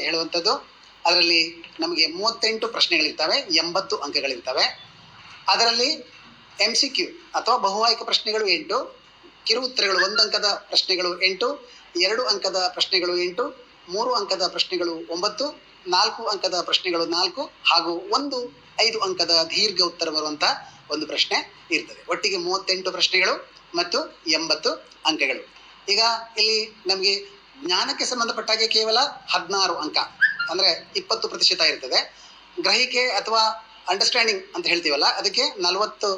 ಹೇಳುವಂಥದ್ದು. ಅದರಲ್ಲಿ ನಮಗೆ ಮೂವತ್ತೆಂಟು ಪ್ರಶ್ನೆಗಳಿರ್ತವೆ, ಎಂಬತ್ತು ಅಂಕಗಳಿರ್ತವೆ. ಅದರಲ್ಲಿ ಎಂ ಸಿ ಕ್ಯೂ ಅಥವಾ ಬಹುವಾಹಿಕ ಪ್ರಶ್ನೆಗಳು ಎಂಟು ಕಿರು ಉತ್ತರಗಳು ಒಂದು ಅಂಕದ ಪ್ರಶ್ನೆಗಳು ಎಂಟು, ಎರಡು ಅಂಕದ ಪ್ರಶ್ನೆಗಳು ಎಂಟು, ಮೂರು ಅಂಕದ ಪ್ರಶ್ನೆಗಳು ಒಂಬತ್ತು, ನಾಲ್ಕು ಅಂಕದ ಪ್ರಶ್ನೆಗಳು ನಾಲ್ಕು ಹಾಗೂ ಒಂದು, ಐದು ಅಂಕದ ದೀರ್ಘ ಉತ್ತರ ಬರುವಂಥ ಒಂದು ಪ್ರಶ್ನೆ ಇರ್ತದೆ. ಒಟ್ಟಿಗೆ ಮೂವತ್ತೆಂಟು ಪ್ರಶ್ನೆಗಳು ಮತ್ತು ಎಂಬತ್ತು ಅಂಕಗಳು. ಈಗ ಇಲ್ಲಿ ನಮಗೆ ಜ್ಞಾನಕ್ಕೆ ಸಂಬಂಧಪಟ್ಟಾಗೆ ಕೇವಲ ಹದಿನಾರು ಅಂಕ, ಅಂದರೆ ಇಪ್ಪತ್ತು ಪ್ರತಿಶತ ಇರ್ತದೆ. ಗ್ರಹಿಕೆ ಅಥವಾ ಅಂಡರ್ಸ್ಟ್ಯಾಂಡಿಂಗ್ ಅಂತ ಹೇಳ್ತೀವಲ್ಲ, ಅದಕ್ಕೆ ನಲವತ್ತು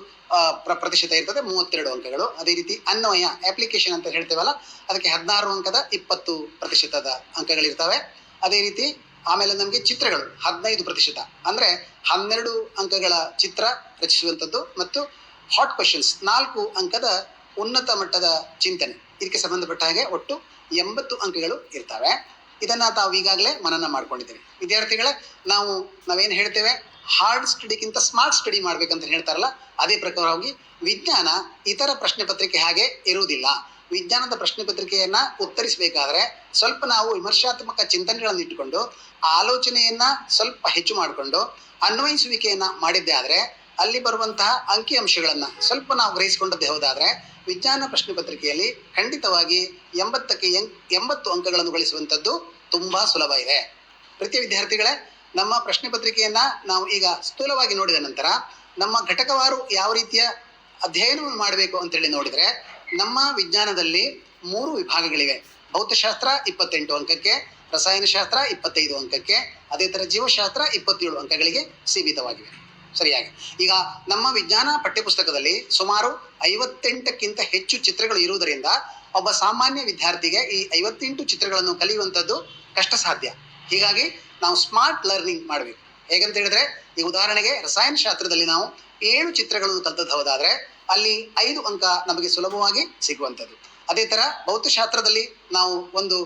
ಪ್ರತಿಶತ ಇರ್ತದೆ, ಮೂವತ್ತೆರಡು ಅಂಕಗಳು. ಅದೇ ರೀತಿ ಅನ್ವಯ ಅಪ್ಲಿಕೇಶನ್ ಅಂತ ಹೇಳ್ತೀವಲ್ಲ, ಅದಕ್ಕೆ ಹದಿನಾರು ಅಂಕದ ಇಪ್ಪತ್ತು ಪ್ರತಿಶತದ ಅಂಕಗಳಿರ್ತವೆ. ಅದೇ ರೀತಿ ಆಮೇಲೆ ನಮಗೆ ಚಿತ್ರಗಳು, ಹದಿನೈದು ಪ್ರತಿಶತ. ಅಂದರೆ ಹನ್ನೆರಡು ಅಂಕಗಳ ಚಿತ್ರ ರಚಿಸುವಂಥದ್ದು ಮತ್ತು ಹಾಟ್ ಕ್ವಶನ್ಸ್ ನಾಲ್ಕು ಅಂಕದ ಉನ್ನತ ಮಟ್ಟದ ಚಿಂತನೆ. ಇದಕ್ಕೆ ಸಂಬಂಧಪಟ್ಟ ಹಾಗೆ ಒಟ್ಟು ಎಂಬತ್ತು ಅಂಕಗಳು ಇರ್ತವೆ. ಇದನ್ನ ತಾವು ಈಗಾಗಲೇ ಮನನ ಮಾಡ್ಕೊಂಡಿದ್ದೀವಿ. ವಿದ್ಯಾರ್ಥಿಗಳೇ, ನಾವು, ನಾವೇನು ಹೇಳ್ತೇವೆ? ಹಾರ್ಡ್ ಸ್ಟಡಿಗಿಂತ ಸ್ಮಾರ್ಟ್ ಸ್ಟಡಿ ಮಾಡ್ಬೇಕಂತ ಹೇಳ್ತಾರಲ್ಲ, ಅದೇ ಪ್ರಕಾರವಾಗಿ ವಿಜ್ಞಾನ ಇತರ ಪ್ರಶ್ನೆ ಪತ್ರಿಕೆ ಹಾಗೆ ಇರುವುದಿಲ್ಲ. ವಿಜ್ಞಾನದ ಪ್ರಶ್ನೆ ಪತ್ರಿಕೆಯನ್ನ ಉತ್ತರಿಸಬೇಕಾದ್ರೆ ಸ್ವಲ್ಪ ನಾವು ವಿಮರ್ಶಾತ್ಮಕ ಚಿಂತನೆಗಳನ್ನು ಇಟ್ಟುಕೊಂಡು, ಆಲೋಚನೆಯನ್ನ ಸ್ವಲ್ಪ ಹೆಚ್ಚು ಮಾಡಿಕೊಂಡು, ಅನ್ವಯಿಸುವಿಕೆಯನ್ನ ಮಾಡಿದ್ದೇ ಆದ್ರೆ ಅಲ್ಲಿ ಬರುವಂತಹ ಅಂಕಿ ಅಂಶಗಳನ್ನ ಸ್ವಲ್ಪ ನಾವು ಗ್ರಹಿಸಿಕೊಂಡದ್ದೇ ಹೋದಾದ್ರೆ ವಿಜ್ಞಾನ ಪ್ರಶ್ನೆ ಪತ್ರಿಕೆಯಲ್ಲಿ ಖಂಡಿತವಾಗಿ ಎಂಬತ್ತಕ್ಕೆ ಎಂಬತ್ತು ಅಂಕಗಳನ್ನು ಗಳಿಸುವಂಥದ್ದು ತುಂಬಾ ಸುಲಭ ಇದೆ. ಪ್ರತಿ ವಿದ್ಯಾರ್ಥಿಗಳೇ, ನಮ್ಮ ಪ್ರಶ್ನೆ ಪತ್ರಿಕೆಯನ್ನ ನಾವು ಈಗ ಸ್ಥೂಲವಾಗಿ ನೋಡಿದ ನಂತರ ನಮ್ಮ ಘಟಕವಾರು ಯಾವ ರೀತಿಯ ಅಧ್ಯಯನವನ್ನು ಮಾಡಬೇಕು ಅಂತೇಳಿ ನೋಡಿದ್ರೆ, ನಮ್ಮ ವಿಜ್ಞಾನದಲ್ಲಿ ಮೂರು ವಿಭಾಗಗಳಿವೆ. ಭೌತಶಾಸ್ತ್ರ ಇಪ್ಪತ್ತೆಂಟು ಅಂಕಕ್ಕೆ, ರಸಾಯನಶಾಸ್ತ್ರ ಇಪ್ಪತ್ತೈದು ಅಂಕಕ್ಕೆ, ಅದೇ ಥರ ಜೀವಶಾಸ್ತ್ರ ಇಪ್ಪತ್ತೇಳು ಅಂಕಗಳಿಗೆ ಸೀಮಿತವಾಗಿವೆ. ಸರಿಯಾಗಿ. ಈಗ ನಮ್ಮ ವಿಜ್ಞಾನ ಪಠ್ಯಪುಸ್ತಕದಲ್ಲಿ ಸುಮಾರು ಐವತ್ತೆಂಟಕ್ಕಿಂತ ಹೆಚ್ಚು ಚಿತ್ರಗಳು ಇರುವುದರಿಂದ ಒಬ್ಬ ಸಾಮಾನ್ಯ ವಿದ್ಯಾರ್ಥಿಗೆ ಈ ಐವತ್ತೆಂಟು ಚಿತ್ರಗಳನ್ನು ಕಲಿಯುವಂಥದ್ದು ಕಷ್ಟ ಸಾಧ್ಯ ಹೀಗಾಗಿ ನಾವು ಸ್ಮಾರ್ಟ್ ಲರ್ನಿಂಗ್ ಮಾಡಬೇಕು. ಹೇಗಂತ ಹೇಳಿದ್ರೆ ಈ ಉದಾಹರಣೆಗೆ ರಸಾಯನಶಾಸ್ತ್ರದಲ್ಲಿ ನಾವು ಏಳು ಚಿತ್ರಗಳನ್ನು ಕಲ್ತದ್ದು ಹೌದಾದ್ರೆ ಅಲ್ಲಿ ಐದು ಅಂಕ ನಮಗೆ ಸುಲಭವಾಗಿ ಸಿಗುವಂಥದ್ದು. ಅದೇ ತರ ಭೌತಶಾಸ್ತ್ರದಲ್ಲಿ ನಾವು ಒಂದು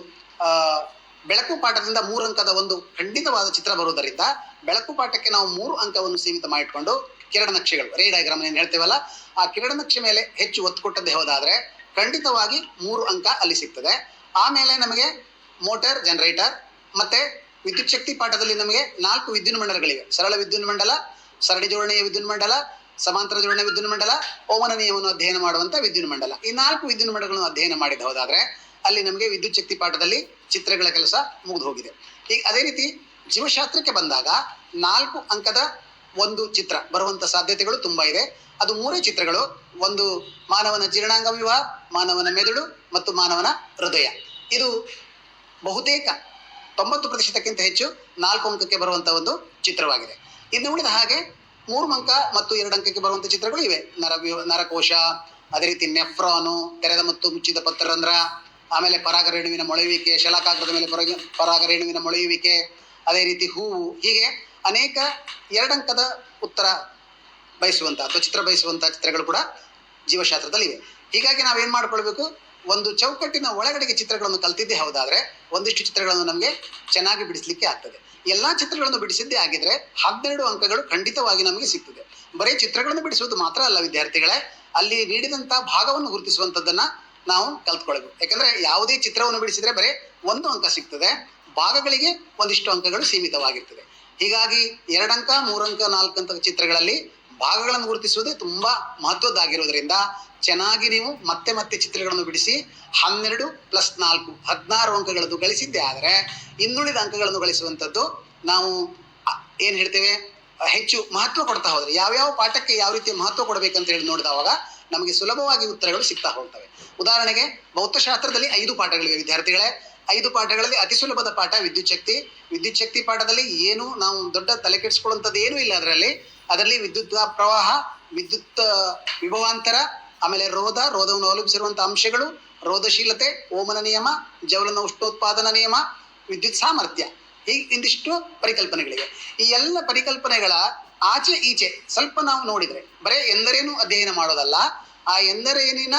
ಬೆಳಕು ಪಾಠದಿಂದ ಮೂರು ಅಂಕದ ಒಂದು ಖಂಡಿತವಾದ ಚಿತ್ರ ಬರುವುದರಿಂದ ಬೆಳಕು ಪಾಠಕ್ಕೆ ನಾವು ಮೂರು ಅಂಕವನ್ನು ಸೀಮಿತ ಮಾಡಿಕೊಂಡು ಕಿರಣ ನಕ್ಷೆಗಳು, ರೇ ಡಯಾಗ್ರಾಮ್ ಏನು ಹೇಳ್ತೇವಲ್ಲ, ಆ ಕಿರಣ ನಕ್ಷೆ ಮೇಲೆ ಹೆಚ್ಚು ಒತ್ತು ಕೊಟ್ಟದ್ದೇ ಹೋದಾದ್ರೆ ಖಂಡಿತವಾಗಿ ಮೂರು ಅಂಕ ಅಲ್ಲಿ ಸಿಗ್ತದೆ. ಆಮೇಲೆ ನಮಗೆ ಮೋಟರ್ ಜನರೇಟರ್ ಮತ್ತೆ ವಿದ್ಯುತ್ ಶಕ್ತಿ ಪಾಠದಲ್ಲಿ ನಮಗೆ ನಾಲ್ಕು ವಿದ್ಯುನ್ ಮಂಡಲಗಳಿವೆ. ಸರಳ ವಿದ್ಯುನ್ ಮಂಡಲ, ಸರಣಿ ಜೋಡಣೆಯ ವಿದ್ಯುನ್ ಮಂಡಲ, ಸಮಾಂತರ ಜೋಡಣೆ ವಿದ್ಯುನ್ ಮಂಡಲ ಓಮನ ನಿಯಮವನ್ನು ಅಧ್ಯಯನ ಮಾಡುವಂತ ವಿದ್ಯುನ್ ಮಂಡಲ. ಈ ನಾಲ್ಕು ವಿದ್ಯುನ್ ಮಂಡಲಗಳನ್ನು ಅಧ್ಯಯನ ಮಾಡಿದ ಹೋದಾದ್ರೆ ಅಲ್ಲಿ ನಮಗೆ ವಿದ್ಯುತ್ ಶಕ್ತಿ ಪಾಠದಲ್ಲಿ ಚಿತ್ರಗಳ ಕೆಲಸ ಮುಗಿದು ಹೋಗಿದೆ ಈಗ ಅದೇ ರೀತಿ ಜೀವಶಾಸ್ತ್ರಕ್ಕೆ ಬಂದಾಗ ನಾಲ್ಕು ಅಂಕದ ಒಂದು ಚಿತ್ರ ಬರುವಂತ ಸಾಧ್ಯತೆಗಳು ತುಂಬಾ ಇದೆ. ಅದು ಮೂರೇ ಚಿತ್ರಗಳು, ಒಂದು ಮಾನವನ ಜೀರ್ಣಾಂಗ ವಿವಾಹ, ಮಾನವನ ಮೆದುಳು ಮತ್ತು ಮಾನವನ ಹೃದಯ. ಇದು ಬಹುತೇಕ ತೊಂಬತ್ತು ಪ್ರತಿಶತಕ್ಕಿಂತ ಹೆಚ್ಚು ನಾಲ್ಕು ಅಂಕಕ್ಕೆ ಬರುವಂತ ಒಂದು ಚಿತ್ರವಾಗಿದೆ. ಇನ್ನು ಉಳಿದ ಹಾಗೆ ಮೂರು ಅಂಕ ಮತ್ತು ಎರಡು ಅಂಕಕ್ಕೆ ಬರುವಂತ ಚಿತ್ರಗಳು ಇವೆ. ನರ ನರಕೋಶ, ಅದೇ ರೀತಿ ನೆಫ್ರಾನು, ತೆರೆದ ಮತ್ತು ಮುಚ್ಚಿದ ಪತ್ರರಂಧ್ರ ಆಮೇಲೆ ಪರಾಗ ರೇಣುವಿನ ಮೊಳೆಯುವಿಕೆ ಶಲಾಕಾಗ್ರದ ಮೇಲೆ ಪರಾಗ ರೇಣುವಿನ ಮೊಳೆಯುವಿಕೆ, ಅದೇ ರೀತಿ ಹೂವು. ಹೀಗೆ ಅನೇಕ ಎರಡಂಕದ ಉತ್ತರ ಬಯಸುವಂಥ ಅಥವಾ ಚಿತ್ರ ಬಯಸುವಂಥ ಚಿತ್ರಗಳು ಕೂಡ ಜೀವಶಾಸ್ತ್ರದಲ್ಲಿ ಇವೆ ಹೀಗಾಗಿ ನಾವೇನು ಮಾಡ್ಕೊಳ್ಬೇಕು? ಒಂದು ಚೌಕಟ್ಟಿನ ಒಳಗಡೆಗೆ ಚಿತ್ರಗಳನ್ನು ಕಲ್ತಿದ್ದೇ ಹೌದಾದ್ರೆ ಒಂದಿಷ್ಟು ಚಿತ್ರಗಳನ್ನು ನಮಗೆ ಚೆನ್ನಾಗಿ ಬಿಡಿಸ್ಲಿಕ್ಕೆ ಆಗ್ತದೆ. ಎಲ್ಲಾ ಚಿತ್ರಗಳನ್ನು ಬಿಡಿಸಿದ್ದೇ ಆಗಿದ್ರೆ ಹನ್ನೆರಡು ಅಂಕಗಳು ಖಂಡಿತವಾಗಿ ನಮಗೆ ಸಿಗ್ತದೆ. ಬರೀ ಚಿತ್ರಗಳನ್ನು ಬಿಡಿಸುವುದು ಮಾತ್ರ ಅಲ್ಲ ವಿದ್ಯಾರ್ಥಿಗಳೇ. ಅಲ್ಲಿ ನೀಡಿದಂತ ಭಾಗವನ್ನು ಗುರುತಿಸುವಂತದ್ದನ್ನ ನಾವು ಕಲ್ತ್ಕೊಳ್ಬೇಕು. ಯಾಕಂದ್ರೆ ಯಾವುದೇ ಚಿತ್ರವನ್ನು ಬಿಡಿಸಿದ್ರೆ ಬರೀ ಒಂದು ಅಂಕ ಸಿಗ್ತದೆ. ಭಾಗಗಳಿಗೆ ಒಂದಿಷ್ಟು ಅಂಕಗಳು ಸೀಮಿತವಾಗಿರ್ತದೆ. ಹೀಗಾಗಿ ಎರಡಂಕ ಮೂರಂಕ ನಾಲ್ಕು ಅಂಕ ಚಿತ್ರಗಳಲ್ಲಿ ಭಾಗಗಳನ್ನು ಗುರುತಿಸುವುದು ತುಂಬಾ ಮಹತ್ವದ್ದಾಗಿರುವುದರಿಂದ ಚೆನ್ನಾಗಿ ನೀವು ಮತ್ತೆ ಮತ್ತೆ ಚಿತ್ರಗಳನ್ನು ಬಿಡಿಸಿ ಹನ್ನೆರಡು ಪ್ಲಸ್ ನಾಲ್ಕು, ಹದಿನಾರು ಅಂಕಗಳನ್ನು ಗಳಿಸಿದ್ದೆ ಆದರೆ ಇನ್ನುಳಿದ ಅಂಕಗಳನ್ನು ಗಳಿಸುವಂಥದ್ದು ನಾವು ಏನ್ ಹೇಳ್ತೇವೆ? ಹೆಚ್ಚು ಮಹತ್ವ ಕೊಡ್ತಾ ಹೋದ್ರೆ, ಯಾವ್ಯಾವ ಪಾಠಕ್ಕೆ ಯಾವ ರೀತಿ ಮಹತ್ವ ಕೊಡಬೇಕಂತ ಹೇಳಿ ನೋಡಿದವಾಗ ನಮಗೆ ಸುಲಭವಾಗಿ ಉತ್ತರಗಳು ಸಿಗ್ತಾ ಹೋಗ್ತವೆ. ಉದಾಹರಣೆಗೆ ಭೌತಶಾಸ್ತ್ರದಲ್ಲಿ ಐದು ಪಾಠಗಳಿವೆ, ವಿದ್ಯಾರ್ಥಿಗಳೇ. ಐದು ಪಾಠಗಳಲ್ಲಿ ಅತಿ ಸುಲಭದ ಪಾಠ ವಿದ್ಯುತ್ ಶಕ್ತಿ. ವಿದ್ಯುತ್ ಶಕ್ತಿ ಪಾಠದಲ್ಲಿ ಏನು ನಾವು ದೊಡ್ಡ ತಲೆ ಕೆಡಿಸ್ಕೊಳ್ಳುವಂಥದ್ದು ಏನೂ ಇಲ್ಲ ಅದರಲ್ಲಿ. ಅದರಲ್ಲಿ ವಿದ್ಯುತ್ ಪ್ರವಾಹ, ವಿದ್ಯುತ್ ವಿಭವಾಂತರ, ಆಮೇಲೆ ರೋಧ, ರೋಧವನ್ನು ಅವಲಂಬಿಸಿರುವಂತಹ ಅಂಶಗಳು, ರೋಧಶೀಲತೆ, ಓಮನ ನಿಯಮ, ಜವಲನ ಉಷ್ಣೋತ್ಪಾದನಾ ನಿಯಮ, ವಿದ್ಯುತ್ ಸಾಮರ್ಥ್ಯ. ಈ ಇಂದಿಷ್ಟು ಪರಿಕಲ್ಪನೆಗಳಿವೆ. ಈ ಎಲ್ಲ ಪರಿಕಲ್ಪನೆಗಳ ಆಚೆ ಈಚೆ ಸ್ವಲ್ಪ ನಾವು ನೋಡಿದ್ರೆ, ಬರೇ ಎಂದರೇನು ಅಧ್ಯಯನ ಮಾಡೋದಲ್ಲ, ಆ ಎಂದರೇನಿನ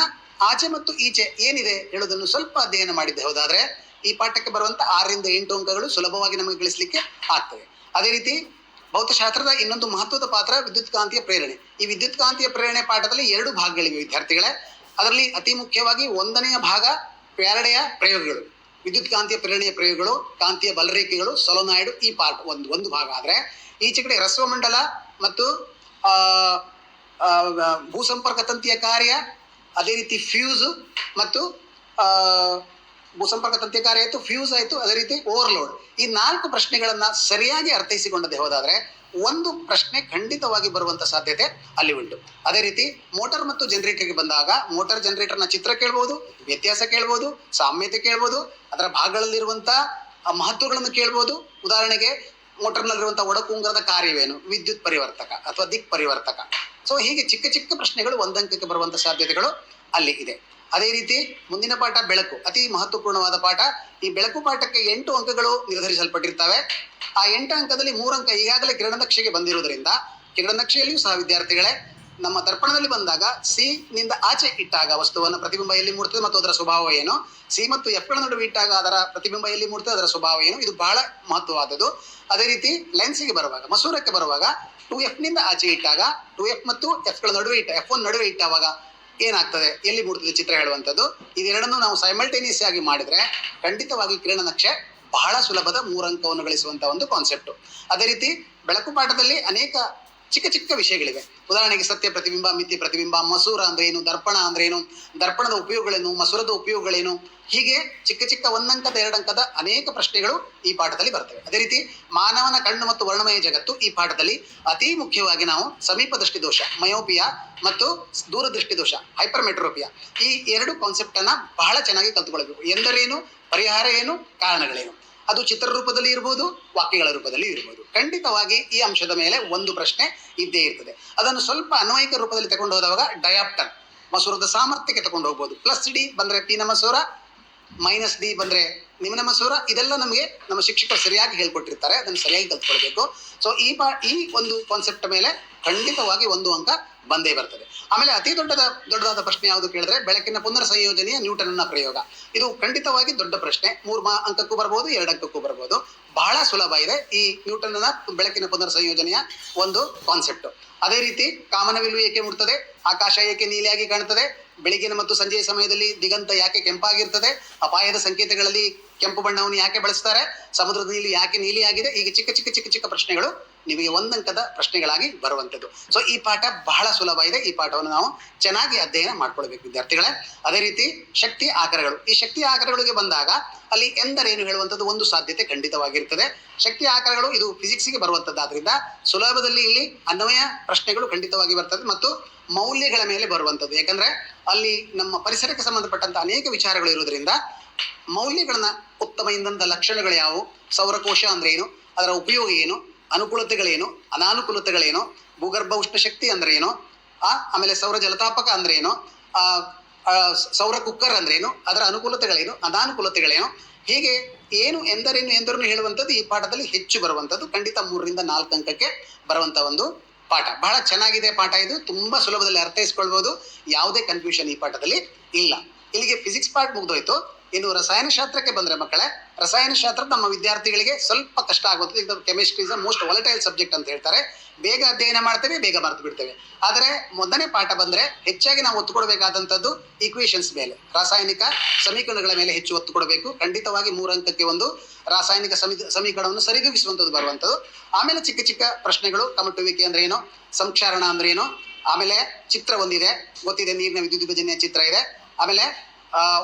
ಆಚೆ ಮತ್ತು ಈಚೆ ಏನಿದೆ ಹೇಳೋದನ್ನು ಸ್ವಲ್ಪ ಅಧ್ಯಯನ ಮಾಡಿದ್ದೆ. ಹೌದಾದ್ರೆ ಈ ಪಾಠಕ್ಕೆ ಬರುವಂತ ಆರರಿಂದ ಎಂಟು ಅಂಕಗಳು ಸುಲಭವಾಗಿ ನಮಗೆ ಗಳಿಸಲಿಕ್ಕೆ ಆಗ್ತವೆ ಅದೇ ರೀತಿ ಭೌತಶಾಸ್ತ್ರದ ಇನ್ನೊಂದು ಮಹತ್ವದ ಪಾತ್ರ ವಿದ್ಯುತ್ ಕಾಂತಿಯ ಪ್ರೇರಣೆ. ಈ ವಿದ್ಯುತ್ ಕಾಂತೀಯ ಪ್ರೇರಣೆ ಪಾಠದಲ್ಲಿ ಎರಡು ಭಾಗಗಳಿವೆ ವಿದ್ಯಾರ್ಥಿಗಳೇ. ಅದರಲ್ಲಿ ಅತಿ ಮುಖ್ಯವಾಗಿ ಒಂದನೆಯ ಭಾಗ ಪ್ಯಾರಡೆಯ ಪ್ರಯೋಗಗಳು. ವಿದ್ಯುತ್ ಕಾಂತಿಯ ಪ್ರೇರಣೆಯ ಪ್ರಯೋಗಗಳು ಕಾಂತೀಯ ಬಲರೇಖೆಗಳು ಸೊಲೊನಾಯ್ಡ್ ಈ ಪಾರ್ಟ್ ಒಂದು ಒಂದು ಭಾಗ ಆದರೆ ಈಚೆ ಕಡೆ ರಸ್ವಮಂಡಲ ಮತ್ತು ಆ, ಭೂಸಂಪರ್ಕ ತಂತಿಯ ಕಾರ್ಯ ಅದೇ ರೀತಿ ಫ್ಯೂಸ್ ಮತ್ತು ಆ, ಭೂಸಂಪರ್ಕ ತಂತಿ ಕಾರ್ಯ ಆಯಿತು ಫ್ಯೂಸ್ ಆಯಿತು ಅದೇ ರೀತಿ ಓವರ್ಲೋಡ್ ಈ ನಾಲ್ಕು ಪ್ರಶ್ನೆಗಳನ್ನು ಸರಿಯಾಗಿ ಅರ್ಥೈಸಿಕೊಂಡದೆ ಹೋದಾದರೆ ಒಂದು ಪ್ರಶ್ನೆ ಖಂಡಿತವಾಗಿ ಬರುವಂತ ಸಾಧ್ಯತೆ ಅಲ್ಲಿ ಉಂಟು. ಅದೇ ರೀತಿ ಮೋಟಾರ್ ಮತ್ತು ಜನರೇಟರ್ಗೆ ಬಂದಾಗ ಮೋಟಾರ್ ಜನರೇಟರ್ನ ಚಿತ್ರ ಕೇಳ್ಬೋದು ವ್ಯತ್ಯಾಸ ಕೇಳ್ಬೋದು ಸಾಮ್ಯತೆ ಕೇಳ್ಬೋದು ಅದರ ಭಾಗಗಳಲ್ಲಿರುವಂಥ ಮಹತ್ವಗಳನ್ನು ಕೇಳ್ಬೋದು. ಉದಾಹರಣೆಗೆ ಮೋಟರ್ನಲ್ಲಿರುವಂಥ ಒಡಕುಂಗರದ ಕಾರ್ಯವೇನು? ವಿದ್ಯುತ್ ಪರಿವರ್ತಕ ಅಥವಾ ದಿಕ್ ಪರಿವರ್ತಕ. ಸೊ ಹೀಗೆ ಚಿಕ್ಕ ಚಿಕ್ಕ ಪ್ರಶ್ನೆಗಳು ಒಂದಂಕಕ್ಕೆ ಬರುವಂತ ಸಾಧ್ಯತೆಗಳು ಅಲ್ಲಿ ಇದೆ. ಅದೇ ರೀತಿ ಮುಂದಿನ ಪಾಠ ಬೆಳಕು. ಅತಿ ಮಹತ್ವಪೂರ್ಣವಾದ ಪಾಠ, ಈ ಬೆಳಕು ಪಾಠಕ್ಕೆ ಎಂಟು ಅಂಕಗಳು ನಿರ್ಧರಿಸಲ್ಪಟ್ಟಿರ್ತವೆ. ಆ ಎಂಟು ಅಂಕದಲ್ಲಿ ಮೂರು ಅಂಕ ಈಗಾಗಲೇ ಕಿರಣದಕ್ಷೆಗೆ ಬಂದಿರುವುದರಿಂದ ಕಿರಣದಕ್ಷೆಯಲ್ಲಿಯೂ ಸಹ ವಿದ್ಯಾರ್ಥಿಗಳೇ ನಮ್ಮ ದರ್ಪಣದಲ್ಲಿ ಬಂದಾಗ ಸಿ ನಿಂದ ಆಚೆ ಇಟ್ಟಾಗ ವಸ್ತುವನ್ನು ಪ್ರತಿಬಿಂಬ ಎಲ್ಲಿ ಮೂಡ್ತದೆ ಮತ್ತು ಅದರ ಸ್ವಭಾವ ಏನು? ಸಿ ಮತ್ತು ಎಫ್ಗಳ ನಡುವೆ ಇಟ್ಟಾಗ ಅದರ ಪ್ರತಿಬಿಂಬ ಎಲ್ಲಿ ಮೂಡ್ತದೆ, ಅದರ ಸ್ವಭಾವ ಏನು? ಇದು ಬಹಳ ಮಹತ್ವವಾದದ್ದು. ಅದೇ ರೀತಿ ಲೆನ್ಸಿಗೆ ಬರುವಾಗ, ಮಸೂರಕ್ಕೆ ಬರುವಾಗ ಟು ಎಫ್ನಿಂದ ಆಚೆ ಇಟ್ಟಾಗ ಟು ಎಫ್ ಮತ್ತು ಎಫ್ಗಳ ನಡುವೆ ಇಟ್ಟ ಎಫ್ ಒನ್ ನಡುವೆ ಇಟ್ಟಾಗ ಏನಾಗ್ತದೆ? ಎಲ್ಲಿ ಮೂಡ್ತದೆ ಚಿತ್ರ ಹೇಳುವಂಥದ್ದು. ಇದೆರಡನ್ನು ನಾವು ಸೈಮಲ್ಟೇನಿಯಸ್ ಆಗಿ ಮಾಡಿದ್ರೆ ಖಂಡಿತವಾಗಿ ಕಿರಣ ನಕ್ಷೆ ಬಹಳ ಸುಲಭದ ಮೂರಂಕವನ್ನು ಗಳಿಸುವಂತ ಒಂದು ಕಾನ್ಸೆಪ್ಟ್ ಅದೇ ರೀತಿ ಬೆಳಕು ಪಾಠದಲ್ಲಿ ಅನೇಕ ಚಿಕ್ಕ ಚಿಕ್ಕ ವಿಷಯಗಳಿವೆ. ಉದಾಹರಣೆಗೆ ಸತ್ಯ ಪ್ರತಿಬಿಂಬ, ಮಿತಿ ಪ್ರತಿಬಿಂಬ, ಮಸೂರ ಅಂದ್ರೆ ಏನು ದರ್ಪಣ ಅಂದ್ರೆ ಏನು ದರ್ಪಣದ ಉಪಯೋಗಗಳೇನು, ಮಸೂರದ ಉಪಯೋಗಗಳೇನು, ಹೀಗೆ ಚಿಕ್ಕ ಚಿಕ್ಕ ಒಂದಂಕದ, ಎರಡಂಕದ ಅನೇಕ ಪ್ರಶ್ನೆಗಳು ಈ ಪಾಠದಲ್ಲಿ ಬರ್ತವೆ. ಅದೇ ರೀತಿ ಮಾನವನ ಕಣ್ಣು ಮತ್ತು ವರ್ಣಮಯ ಜಗತ್ತು ಈ ಪಾಠದಲ್ಲಿ ಅತಿ ಮುಖ್ಯವಾಗಿ ನಾವು ಸಮೀಪ ದೃಷ್ಟಿ ದೋಷ ಮಯೋಪಿಯಾ ಮತ್ತು ದೂರದೃಷ್ಟಿ ದೋಷ ಹೈಪರ್ಮೆಟ್ರೋಪಿಯಾ ಈ ಎರಡು ಕಾನ್ಸೆಪ್ಟ್ ಅನ್ನ ಬಹಳ ಚೆನ್ನಾಗಿ ಕಲ್ತ್ಕೊಳ್ಬೇಕು. ಎಂದರೇನು? ಪರಿಹಾರ ಏನು? ಕಾರಣಗಳೇನು? ಅದು ಚಿತ್ರ ರೂಪದಲ್ಲಿ ಇರ್ಬೋದು, ವಾಕ್ಯಗಳ ರೂಪದಲ್ಲಿ ಇರ್ಬೋದು. ಖಂಡಿತವಾಗಿ ಈ ಅಂಶದ ಮೇಲೆ ಒಂದು ಪ್ರಶ್ನೆ ಇದ್ದೇ ಇರ್ತದೆ. ಅದನ್ನು ಸ್ವಲ್ಪ ಅನ್ವಯಿಕ ರೂಪದಲ್ಲಿ ತಗೊಂಡು ಹೋದಾಗ ಡಯಾಪ್ಟನ್ ಮಸೂರದ ಸಾಮರ್ಥ್ಯಕ್ಕೆ ತಗೊಂಡು ಹೋಗ್ಬೋದು. ಪ್ಲಸ್ ಡಿ ಬಂದ್ರೆ ಪಿನ ಮಸೂರ ಮೈನಸ್ ಡಿ ಬಂದ್ರೆ ನಿಮ್ನ ಮಸೂರ ಇದೆಲ್ಲ ನಮಗೆ ನಮ್ಮ ಶಿಕ್ಷಕರು ಸರಿಯಾಗಿ ಹೇಳ್ಕೊಟ್ಟಿರ್ತಾರೆ, ಅದನ್ನು ಸರಿಯಾಗಿ ಕಲ್ತ್ಕೊಳ್ಬೇಕು. ಸೊ ಈ ಪಾ, ಈ ಒಂದು ಕಾನ್ಸೆಪ್ಟ್ ಮೇಲೆ ಖಂಡಿತವಾಗಿ ಒಂದು ಅಂಕ ಬಂದೇ ಬರ್ತದೆ. ಆಮೇಲೆ ಅತಿ ದೊಡ್ಡದ, ದೊಡ್ಡದಾದ ಪ್ರಶ್ನೆ ಯಾವುದು ಕೇಳಿದ್ರೆ, ಬೆಳಕಿನ ಪುನರ್ ಸಂಯೋಜನೆಯ ನ್ಯೂಟನ್ನ ಪ್ರಯೋಗ. ಇದು ಖಂಡಿತವಾಗಿ ದೊಡ್ಡ ಪ್ರಶ್ನೆ. ಮೂರು ಅಂಕಕ್ಕೂ ಬರ್ಬೋದು, ಎರಡು ಅಂಕಕ್ಕೂ ಬರ್ಬೋದು. ಬಹಳ ಸುಲಭ ಇದೆ ಈ ನ್ಯೂಟನ್ನ ಬೆಳಕಿನ ಪುನರ್ ಸಂಯೋಜನೆಯ ಒಂದು ಕಾನ್ಸೆಪ್ಟ್ ಅದೇ ರೀತಿ ಕಾಮನವಿಲ್ಲು ಏಕೆ ಮುಡ್ತದೆ ಆಕಾಶ ಏಕೆ ನೀಲಿಯಾಗಿ ಕಾಣುತ್ತದೆ ಬೆಳಗಿನ ಮತ್ತು ಸಂಜೆಯ ಸಮಯದಲ್ಲಿ ದಿಗಂತ ಯಾಕೆ ಕೆಂಪಾಗಿರ್ತದೆ? ಅಪಾಯದ ಸಂಕೇತಗಳಲ್ಲಿ ಕೆಂಪು ಬಣ್ಣವನ್ನು ಯಾಕೆ ಬಳಸ್ತಾರೆ? ಸಮುದ್ರದ ನೀಲಿ ಯಾಕೆ ನೀಲಿಯಾಗಿದೆ? ಈಗ ಚಿಕ್ಕ ಚಿಕ್ಕ ಚಿಕ್ಕ ಚಿಕ್ಕ ಪ್ರಶ್ನೆಗಳು ನಿಮಗೆ ಒಂದಂಕದ ಪ್ರಶ್ನೆಗಳಾಗಿ ಬರುವಂಥದ್ದು. ಸೊ ಈ ಪಾಠ ಬಹಳ ಸುಲಭ ಇದೆ. ಈ ಪಾಠವನ್ನು ನಾವು ಚೆನ್ನಾಗಿ ಅಧ್ಯಯನ ಮಾಡ್ಕೊಳ್ಬೇಕು ವಿದ್ಯಾರ್ಥಿಗಳೇ. ಅದೇ ರೀತಿ ಶಕ್ತಿ ಆಕರಗಳು. ಈ ಶಕ್ತಿ ಆಕರಗಳಿಗೆ ಬಂದಾಗ ಅಲ್ಲಿ ಎಂದರೇನು ಹೇಳುವಂಥದ್ದು? ಒಂದು ಸಾಧ್ಯತೆ ಖಂಡಿತವಾಗಿರ್ತದೆ. ಶಕ್ತಿ ಆಕರಗಳು ಇದು ಫಿಸಿಕ್ಸ್ಗೆ ಬರುವಂಥದ್ದಾದ್ರಿಂದ ಸುಲಭದಲ್ಲಿ ಇಲ್ಲಿ ಅನ್ವಯ ಪ್ರಶ್ನೆಗಳು ಖಂಡಿತವಾಗಿ ಬರ್ತದೆ ಮತ್ತು ಮೌಲ್ಯಗಳ ಮೇಲೆ ಬರುವಂಥದ್ದು. ಯಾಕಂದ್ರೆ ಅಲ್ಲಿ ನಮ್ಮ ಪರಿಸರಕ್ಕೆ ಸಂಬಂಧಪಟ್ಟಂತ ಅನೇಕ ವಿಚಾರಗಳು ಇರುವುದರಿಂದ ಮೌಲ್ಯಗಳನ್ನ ಉತ್ತಮ ಇಂದಂತ ಲಕ್ಷಣಗಳು ಯಾವುವು? ಸೌರಕೋಶ ಅಂದ್ರೆ ಏನು? ಅದರ ಉಪಯೋಗ ಏನು? ಅನುಕೂಲತೆಗಳೇನು? ಅನಾನುಕೂಲತೆಗಳೇನು? ಭೂಗರ್ಭ ಉಷ್ಣ ಶಕ್ತಿ ಅಂದ್ರೆ ಏನು ಆ, ಆಮೇಲೆ ಸೌರ ಜಲತಾಪಕ ಅಂದ್ರೆ ಏನು ಆ, ಸೌರ ಕುಕ್ಕರ್ ಅಂದ್ರೇನು? ಅದರ ಅನುಕೂಲತೆಗಳೇನು? ಅನಾನುಕೂಲತೆಗಳೇನು? ಹೀಗೆ ಏನು ಎಂದರೇನು ಎಂದರೂ ಹೇಳುವಂಥದ್ದು ಈ ಪಾಠದಲ್ಲಿ ಹೆಚ್ಚು ಬರುವಂಥದ್ದು. ಖಂಡಿತ ಮೂರರಿಂದ ನಾಲ್ಕು ಅಂಕಕ್ಕೆ ಬರುವಂತ ಒಂದು ಪಾಠ. ಬಹಳ ಚೆನ್ನಾಗಿದೆ ಪಾಠ ಇದು. ತುಂಬಾ ಸುಲಭದಲ್ಲಿ ಅರ್ಥೈಸ್ಕೊಳ್ಬಹುದು ಯಾವುದೇ ಕನ್ಫ್ಯೂಷನ್ ಈ ಪಾಠದಲ್ಲಿ ಇಲ್ಲ. ಇಲ್ಲಿಗೆ ಫಿಸಿಕ್ಸ್ ಪಾರ್ಟ್ ಮುಗ್ದೋಯ್ತು. ಇನ್ನು ರಸಾಯನಶಾಸ್ತ್ರಕ್ಕೆ ಬಂದ್ರೆ ಮಕ್ಕಳೇ ರಸಾಯನಶಾಸ್ತ್ರ ನಮ್ಮ ವಿದ್ಯಾರ್ಥಿಗಳಿಗೆ ಸ್ವಲ್ಪ ಕಷ್ಟ ಆಗುತ್ತೆ. ಇದು chemistry is most volatile subject ಅಂತ ಹೇಳ್ತಾರೆ. ಬೇಗ ಅಧ್ಯಯನ ಮಾಡ್ತೇವೆ, ಬೇಗ ಮರೆತು ಬಿಡ್ತೇವೆ. ಆದರೆ ಮೊದಲನೇ ಪಾಠ ಬಂದ್ರೆ ಹೆಚ್ಚಾಗಿ ನಾವು ಒತ್ತು ಕೊಡಬೇಕಾದಂಥದ್ದು ಈಕ್ವೇಷನ್ಸ್ ಮೇಲೆ. ರಾಸಾಯನಿಕ ಸಮೀಕರಣಗಳ ಮೇಲೆ ಹೆಚ್ಚು ಒತ್ತು ಕೊಡಬೇಕು ಖಂಡಿತವಾಗಿ ಮೂರು ಅಂಕಕ್ಕೆ ಒಂದು ರಾಸಾಯನಿಕ ಸಮಿ, ಸಮೀಕರಣವನ್ನು ಸರಿದೂಗಿಸುವಂಥದ್ದು ಬರುವಂಥದ್ದು. ಆಮೇಲೆ ಚಿಕ್ಕ ಚಿಕ್ಕ ಪ್ರಶ್ನೆಗಳು, ಕಮಟುವಿಕೆ ಅಂದ್ರೆ ಏನು, ಸಂಕ್ಷಾರಣ ಅಂದ್ರೆ ಏನು, ಆಮೇಲೆ ಚಿತ್ರ ಒಂದಿದೆ. ಗೊತ್ತಿದೆ, ನೀರಿನ ವಿದ್ಯುತ್ ವಿಭಜನೆಯ ಚಿತ್ರ ಇದೆ. ಆಮೇಲೆ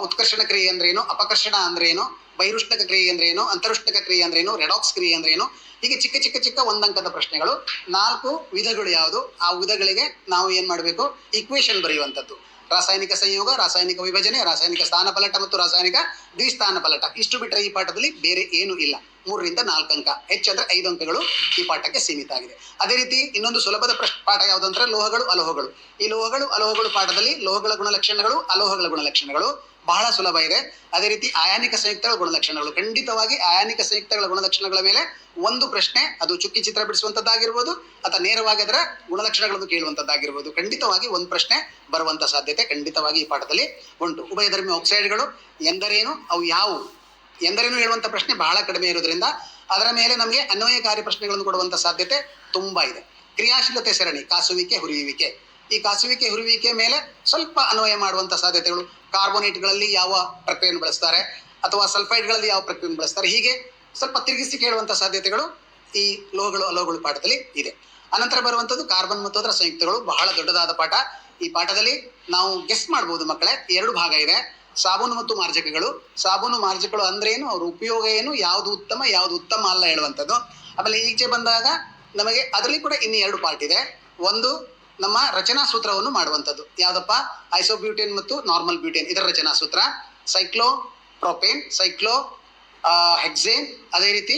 ಉತ್ಕರ್ಷಣ ಕ್ರಿಯೆ ಅಂದ್ರೆ ಏನು ಅಪಕರ್ಷಣ ಅಂದ್ರೆ ಏನು ಬಹಿರುಷ್ಣಕ ಕ್ರಿಯೆ ಅಂದ್ರೆ ಏನು ಅಂತರುಷ್ಣಕ ಕ್ರಿಯೆ ಅಂದ್ರೆ ಏನು ರೆಡಾಕ್ಸ್ ಕ್ರಿಯೆ ಅಂದ್ರೆ ಏನು ಹೀಗೆ ಚಿಕ್ಕ ಚಿಕ್ಕ ಚಿಕ್ಕ ಒಂದಂಕದ ಪ್ರಶ್ನೆಗಳು, ನಾಲ್ಕು ವಿಧಗಳು ಯಾವುದು, ಆ ವಿಧಗಳಿಗೆ ನಾವು ಏನ್ ಮಾಡಬೇಕು ಇಕ್ವೇಶನ್ ಬರೆಯುವಂಥದ್ದು. ರಾಸಾಯನಿಕ ಸಂಯೋಗ, ರಾಸಾಯನಿಕ ವಿಭಜನೆ, ರಾಸಾಯನಿಕ ಸ್ಥಾನಪಲಟ ಮತ್ತು ರಾಸಾಯನಿಕ ದ್ವಿಸ್ಥಾನ ಪಲಟ. ಇಷ್ಟು ಬಿಟ್ಟರೆ ಈ ಪಾಠದಲ್ಲಿ ಬೇರೆ ಏನು ಇಲ್ಲ. ಮೂರರಿಂದ ನಾಲ್ಕು ಅಂಕ. ಹೆಚ್ಚಂದ್ರೆ ಐದು ಅಂಕಗಳು ಈ ಪಾಠಕ್ಕೆ ಸೀಮಿತ ಆಗಿದೆ. ಅದೇ ರೀತಿ ಇನ್ನೊಂದು ಸುಲಭದ ಪ್ರಶ್ನೆ ಪಾಠ ಯಾವುದಂದ್ರೆ ಲೋಹಗಳು, ಅಲೋಹಗಳು. ಈ ಲೋಹಗಳು, ಅಲೋಹಗಳು ಪಾಠದಲ್ಲಿ ಲೋಹಗಳ ಗುಣಲಕ್ಷಣಗಳು, ಅಲೋಹಗಳ ಗುಣಲಕ್ಷಣಗಳು. ಬಹಳ ಸುಲಭ ಇದೆ. ಅದೇ ರೀತಿ ಆಯಾನಿಕ ಸಂಯುಕ್ತಗಳ ಗುಣಲಕ್ಷಣಗಳು. ಖಂಡಿತವಾಗಿ ಆಯಾನಿಕ ಸಂಯುಕ್ತಗಳ ಗುಣಲಕ್ಷಣಗಳ ಮೇಲೆ ಒಂದು ಪ್ರಶ್ನೆ, ಅದು ಚುಕ್ಕಿ ಚಿತ್ರ ಬಿಡಿಸುವಂತದ್ದಾಗಿರ್ಬೋದು, ಅಥವಾ ನೇರವಾಗಿ ಅದರ ಗುಣಲಕ್ಷಣಗಳನ್ನು ಕೇಳುವಂತದ್ದಾಗಿರ್ಬೋದು. ಖಂಡಿತವಾಗಿ ಒಂದು ಪ್ರಶ್ನೆ ಬರುವಂತ ಸಾಧ್ಯತೆ ಖಂಡಿತವಾಗಿ ಈ ಪಾಠದಲ್ಲಿ ಉಂಟು. ಉಭಯಧರ್ಮಿ ಆಕ್ಸೈಡ್ಗಳು ಎಂದರೇನು? ಅವು ಯಾವುವು? ಎಂದರೇನು ಹೇಳುವಂತ ಪ್ರಶ್ನೆ ಬಹಳ ಕಡಿಮೆ ಇರೋದ್ರಿಂದ ಅದರ ಮೇಲೆ ನಮಗೆ ಅನ್ವಯಕಾರಿ ಪ್ರಶ್ನೆಗಳನ್ನು ಕೊಡುವಂತ ಸಾಧ್ಯತೆ ತುಂಬಾ ಇದೆ. ಕ್ರಿಯಾಶೀಲತೆ ಸರಣಿ, ಕಾಸುವಿಕೆ, ಹುರಿಯುವಿಕೆ. ಈ ಕಾಸುವಿಕೆ, ಹುರುವಿಕೆ ಮೇಲೆ ಸ್ವಲ್ಪ ಅನ್ವಯ ಮಾಡುವಂತ ಸಾಧ್ಯತೆಗಳು. ಕಾರ್ಬೋನೇಟ್ಗಳಲ್ಲಿ ಯಾವ ಪ್ರಕ್ರಿಯೆಯನ್ನು ಬಳಸ್ತಾರೆ? ಅಥವಾ ಸಲ್ಫೈಡ್ಗಳಲ್ಲಿ ಯಾವ ಪ್ರಕ್ರಿಯೆಯನ್ನು ಬಳಸ್ತಾರೆ? ಹೀಗೆ ಸ್ವಲ್ಪ ತಿರುಗಿಸಿ ಕೇಳುವಂತ ಸಾಧ್ಯತೆಗಳು ಈ ಲೋಹಗಳು, ಅಲೋಹಗಳು ಪಾಠದಲ್ಲಿ ಇದೆ. ಅನಂತರ ಬರುವಂತದ್ದು ಕಾರ್ಬನ್ ಮತ್ತು ಅದರ ಸಂಯುಕ್ತಗಳು. ಬಹಳ ದೊಡ್ಡದಾದ ಪಾಠ. ಈ ಪಾಠದಲ್ಲಿ ನಾವು ಗೆಸ್ ಮಾಡಬಹುದು ಮಕ್ಕಳೇ. ಎರಡು ಭಾಗ ಇದೆ. ಸಾಬೂನು ಮತ್ತು ಮಾರ್ಜಕಗಳು. ಸಾಬೂನು, ಮಾರ್ಜಕಗಳು ಅಂದ್ರೆ ಏನು ಅವ್ರ ಉಪಯೋಗ ಏನು? ಯಾವುದು ಉತ್ತಮ ಯಾವುದು ಉತ್ತಮ ಅಲ್ಲ ಹೇಳುವಂಥದ್ದು. ಆಮೇಲೆ ಈಚೆ ಬಂದಾಗ ನಮಗೆ ಅದರಲ್ಲಿ ಕೂಡ ಇನ್ನು ಎರಡು ಪಾರ್ಟ್ ಇದೆ. ಒಂದು ನಮ್ಮ ರಚನಾ ಸೂತ್ರವನ್ನು ಮಾಡುವಂಥದ್ದು. ಯಾವುದಪ್ಪ? ಐಸೋಬ್ಯೂಟೇನ್ ಮತ್ತು ನಾರ್ಮಲ್ ಬ್ಯೂಟೇನ್, ಇದರ ರಚನಾ ಸೂತ್ರ. ಸೈಕ್ಲೋ ಪ್ರೊಪೇನ್ ಸೈಕ್ಲೋ ಹೆಕ್ಸೇನ್, ಅದೇ ರೀತಿ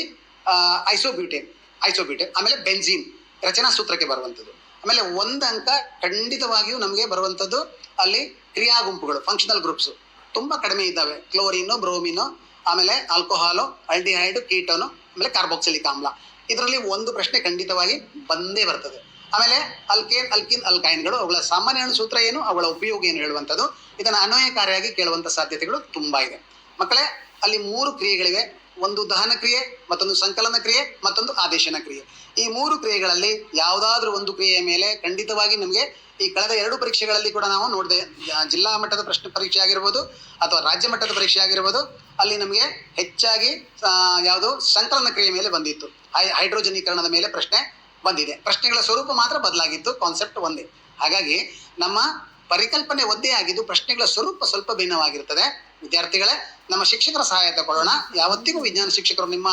ಐಸೋಬ್ಯೂಟೇನ್ ಐಸೋಬ್ಯೂಟೇನ್, ಆಮೇಲೆ ಬೆನ್ಝೀನ್ ರಚನಾ ಸೂತ್ರಕ್ಕೆ ಬರುವಂಥದ್ದು. ಆಮೇಲೆ ಒಂದು ಅಂಕ ಖಂಡಿತವಾಗಿಯೂ ನಮಗೆ ಬರುವಂಥದ್ದು ಅಲ್ಲಿ ಕ್ರಿಯಾ ಗುಂಪುಗಳು ಫಂಕ್ಷನಲ್ ಗ್ರೂಪ್ಸ್ ತುಂಬ ಕಡಿಮೆ ಇದ್ದಾವೆ. ಕ್ಲೋರಿನು, ಬ್ರೋಮಿನು, ಆಮೇಲೆ ಆಲ್ಕೋಹಾಲು ಅಲ್ಡಿಹೈಡ್ ಕೀಟೋನು, ಆಮೇಲೆ ಕಾರ್ಬಾಕ್ಸಿಲಿಕ್ ಆಮ್ಲ. ಇದರಲ್ಲಿ ಒಂದು ಪ್ರಶ್ನೆ ಖಂಡಿತವಾಗಿ ಬಂದೇ ಬರ್ತದೆ. ಆಮೇಲೆ ಅಲ್ಕೇನ್, ಅಲ್ಕಿನ್, ಅಲ್ಕೈನ್ಗಳು ಅವುಗಳ ಸಾಮಾನ್ಯ ಸೂತ್ರ ಏನು? ಅವುಗಳ ಉಪಯೋಗ ಏನು ಹೇಳುವಂಥದ್ದು? ಇದನ್ನು ಅನ್ವಯಕಾರಿಯಾಗಿ ಕೇಳುವಂಥ ಸಾಧ್ಯತೆಗಳು ತುಂಬಾ ಇದೆ. ಮಕ್ಕಳೇ, ಅಲ್ಲಿ ಮೂರು ಕ್ರಿಯೆಗಳಿವೆ. ಒಂದು ದಹನ ಕ್ರಿಯೆ, ಮತ್ತೊಂದು ಸಂಕಲನ ಕ್ರಿಯೆ, ಮತ್ತೊಂದು ಆದೇಶನ ಕ್ರಿಯೆ. ಈ ಮೂರು ಕ್ರಿಯೆಗಳಲ್ಲಿ ಯಾವುದಾದ್ರೂ ಒಂದು ಕ್ರಿಯೆಯ ಮೇಲೆ ಖಂಡಿತವಾಗಿ ನಮಗೆ ಈ ಕಳೆದ ಎರಡು ಪರೀಕ್ಷೆಗಳಲ್ಲಿ ಕೂಡ ನಾವು ನೋಡಿದೆ ಜಿಲ್ಲಾ ಮಟ್ಟದ ಪ್ರಶ್ನೆ ಪರೀಕ್ಷೆ ಆಗಿರ್ಬೋದು, ಅಥವಾ ರಾಜ್ಯ ಮಟ್ಟದ ಪರೀಕ್ಷೆ ಆಗಿರ್ಬೋದು, ಅಲ್ಲಿ ನಮಗೆ ಹೆಚ್ಚಾಗಿ ಯಾವುದು ಸಂಕಲನ ಕ್ರಿಯೆ ಮೇಲೆ ಬಂದಿತ್ತು. ಹೈಡ್ರೋಜನೀಕರಣದ ಮೇಲೆ ಪ್ರಶ್ನೆ ಬಂದಿದೆ. ಪ್ರಶ್ನೆಗಳ ಸ್ವರೂಪ ಮಾತ್ರ ಬದಲಾಗಿತ್ತು ಕಾನ್ಸೆಪ್ಟ್ ಒಂದೇ. ಹಾಗಾಗಿ ನಮ್ಮ ಪರಿಕಲ್ಪನೆ ಒಂದೇ ಆಗಿದ್ದು ಪ್ರಶ್ನೆಗಳ ಸ್ವರೂಪ ಸ್ವಲ್ಪ ಭಿನ್ನವಾಗಿರ್ತದೆ ವಿದ್ಯಾರ್ಥಿಗಳೇ, ನಮ್ಮ ಶಿಕ್ಷಕರ ಸಹಾಯ ತಗೊಳ್ಳೋಣ. ಯಾವತ್ತಿಗೂ ವಿಜ್ಞಾನ ಶಿಕ್ಷಕರು ನಿಮ್ಮ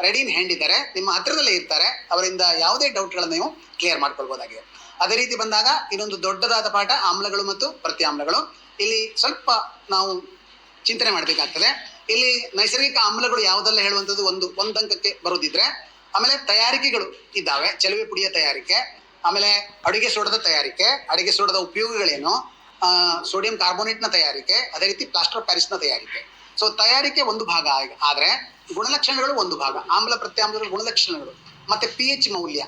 ರೆಡಿ ಇನ್ ಹ್ಯಾಂಡ್ ಇದ್ದಾರೆ. ನಿಮ್ಮ ಹತ್ತಿರದಲ್ಲೇ ಇರ್ತಾರೆ. ಅವರಿಂದ ಯಾವುದೇ ಡೌಟ್ಗಳನ್ನು ನೀವು ಕ್ಲಿಯರ್ ಮಾಡ್ಕೊಳ್ಬಹುದಾಗಿದೆ ಅದೇ ರೀತಿ ಬಂದಾಗ ಇನ್ನೊಂದು ದೊಡ್ಡದಾದ ಪಾಠ, ಆಮ್ಲಗಳು ಮತ್ತು ಪ್ರತ್ಯಾಮ್ಲಗಳು. ಇಲ್ಲಿ ಸ್ವಲ್ಪ ನಾವು ಚಿಂತನೆ ಮಾಡಬೇಕಾಗ್ತದೆ. ಇಲ್ಲಿ ನೈಸರ್ಗಿಕ ಆಮ್ಲಗಳು ಯಾವುದೆಲ್ಲ ಹೇಳುವಂಥದ್ದು ಒಂದು ಒಂದು ಅಂಕಕ್ಕೆ ಬರೋದಿದ್ರೆ ಆಮೇಲೆ ತಯಾರಿಕೆಗಳು ಇದ್ದಾವೆ. ಚೆಲುವೆ ಪುಡಿಯ ತಯಾರಿಕೆ, ಆಮೇಲೆ ಅಡುಗೆ ಸೋಡದ ತಯಾರಿಕೆ, ಅಡುಗೆ ಸೋಡದ ಉಪಯೋಗಗಳೇನು ಸೋಡಿಯಂ ಕಾರ್ಬೋನೇಟ್ನ ತಯಾರಿಕೆ, ಅದೇ ರೀತಿ ಪ್ಲಾಸ್ಟರ್ ಪ್ಯಾರಿಸ್ನ ತಯಾರಿಕೆ. ಸೊ ತಯಾರಿಕೆ ಒಂದು ಭಾಗ ಆದ್ರೆ ಗುಣಲಕ್ಷಣಗಳು ಒಂದು ಭಾಗ, ಆಮ್ಲ ಪ್ರತ್ಯಾಮ್ಲಗಳ ಗುಣಲಕ್ಷಣಗಳು, ಮತ್ತೆ ಪಿ ಎಚ್ ಮೌಲ್ಯ.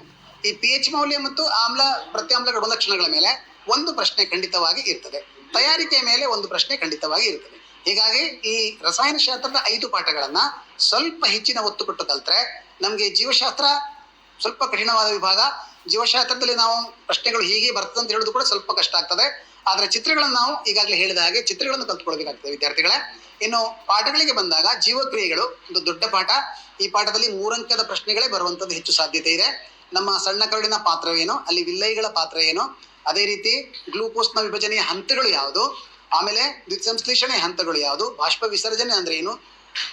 ಈ ಪಿ ಎಚ್ ಮೌಲ್ಯ ಮತ್ತು ಆಮ್ಲ ಪ್ರತ್ಯಾಮ್ಲ ಗುಣಲಕ್ಷಣಗಳ ಮೇಲೆ ಒಂದು ಪ್ರಶ್ನೆ ಖಂಡಿತವಾಗಿ ಇರ್ತದೆ. ತಯಾರಿಕೆಯ ಮೇಲೆ ಒಂದು ಪ್ರಶ್ನೆ ಖಂಡಿತವಾಗಿ ಇರ್ತದೆ. ಹೀಗಾಗಿ ಈ ರಸಾಯನಶಾಸ್ತ್ರದ ಐದು ಪಾಠಗಳನ್ನ ಸ್ವಲ್ಪ ಹೆಚ್ಚಿನ ಒತ್ತು ಕೊಟ್ಟು ಕಲ್ತ್ರೆ ನಮಗೆ ಜೀವಶಾಸ್ತ್ರ ಸ್ವಲ್ಪ ಕಠಿಣವಾದ ವಿಭಾಗ. ಜೀವಶಾಸ್ತ್ರದಲ್ಲಿ ನಾವು ಪ್ರಶ್ನೆಗಳು ಹೀಗೆ ಬರ್ತದೆ ಅಂತ ಹೇಳೋದು ಕೂಡ ಸ್ವಲ್ಪ ಕಷ್ಟ ಆಗ್ತದೆ. ಆದರೆ ಚಿತ್ರಗಳನ್ನು ನಾವು ಈಗಾಗಲೇ ಹೇಳಿದ ಹಾಗೆ ಚಿತ್ರಗಳನ್ನು ಕಲ್ತ್ಕೊಳ್ಬೇಕಾಗ್ತದೆ ವಿದ್ಯಾರ್ಥಿಗಳೇ. ಇನ್ನು ಪಾಠಗಳಿಗೆ ಬಂದಾಗ ಜೀವಕ್ರಿಯೆಗಳು ಒಂದು ದೊಡ್ಡ ಪಾಠ. ಈ ಪಾಠದಲ್ಲಿ ಮೂರಂಕದ ಪ್ರಶ್ನೆಗಳೇ ಬರುವಂತದ್ದು ಹೆಚ್ಚು ಸಾಧ್ಯತೆ ಇದೆ. ನಮ್ಮ ಸಣ್ಣ ಕರಡಿನ ಪಾತ್ರವೇನು? ಅಲ್ಲಿ ವಿಲ್ಲೈಗಳ ಪಾತ್ರ ಏನು ಅದೇ ರೀತಿ ಗ್ಲೂಕೋಸ್ನ ವಿಭಜನೆಯ ಹಂತಗಳು ಯಾವುದು? ಆಮೇಲೆ ದ್ವಿಸಂಶ್ಲೇಷಣೆ ಹಂತಗಳು ಯಾವುದು? ಬಾಷ್ಪ ವಿಸರ್ಜನೆ ಅಂದ್ರೆ ಏನು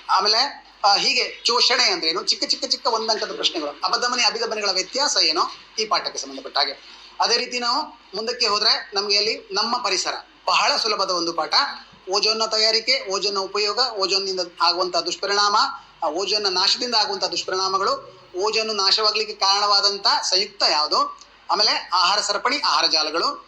ಆಮೇಲೆ ಹೀಗೆ ಶೋಷಣೆ ಅಂದ್ರೆ ಏನು? ಚಿಕ್ಕ ಚಿಕ್ಕ ಚಿಕ್ಕ ಒಂದಂಕದ ಪ್ರಶ್ನೆಗಳು. ಅಬದಮನೆ ಅಭಿದಮನೆಗಳ ವ್ಯತ್ಯಾಸ ಏನೋ? ಈ ಪಾಠಕ್ಕೆ ಸಂಬಂಧಪಟ್ಟ ಹಾಗೆ. ಅದೇ ರೀತಿ ನಾವು ಮುಂದಕ್ಕೆ ಹೋದ್ರೆ ನಮಗೆ ಅಲ್ಲಿ ನಮ್ಮ ಪರಿಸರ. ಬಹಳ ಸುಲಭದ ಒಂದು ಪಾಠ. ಓಜೋನ್ನ ತಯಾರಿಕೆ, ಓಜೋನ್ನ ಉಪಯೋಗ, ಓಜೋನ್ನಿಂದ ಆಗುವಂತಹ ದುಷ್ಪರಿಣಾಮ ಓಜೋನ್ನ ನಾಶದಿಂದ ಆಗುವಂತಹ ದುಷ್ಪರಿಣಾಮಗಳು ಓಜೋನು ನಾಶವಾಗ್ಲಿಕ್ಕೆ ಕಾರಣವಾದಂತ ಸಂಯುಕ್ತ ಯಾವುದು? ಆಮೇಲೆ ಆಹಾರ ಸರಪಣಿ, ಆಹಾರ ಜಾಲಗಳು.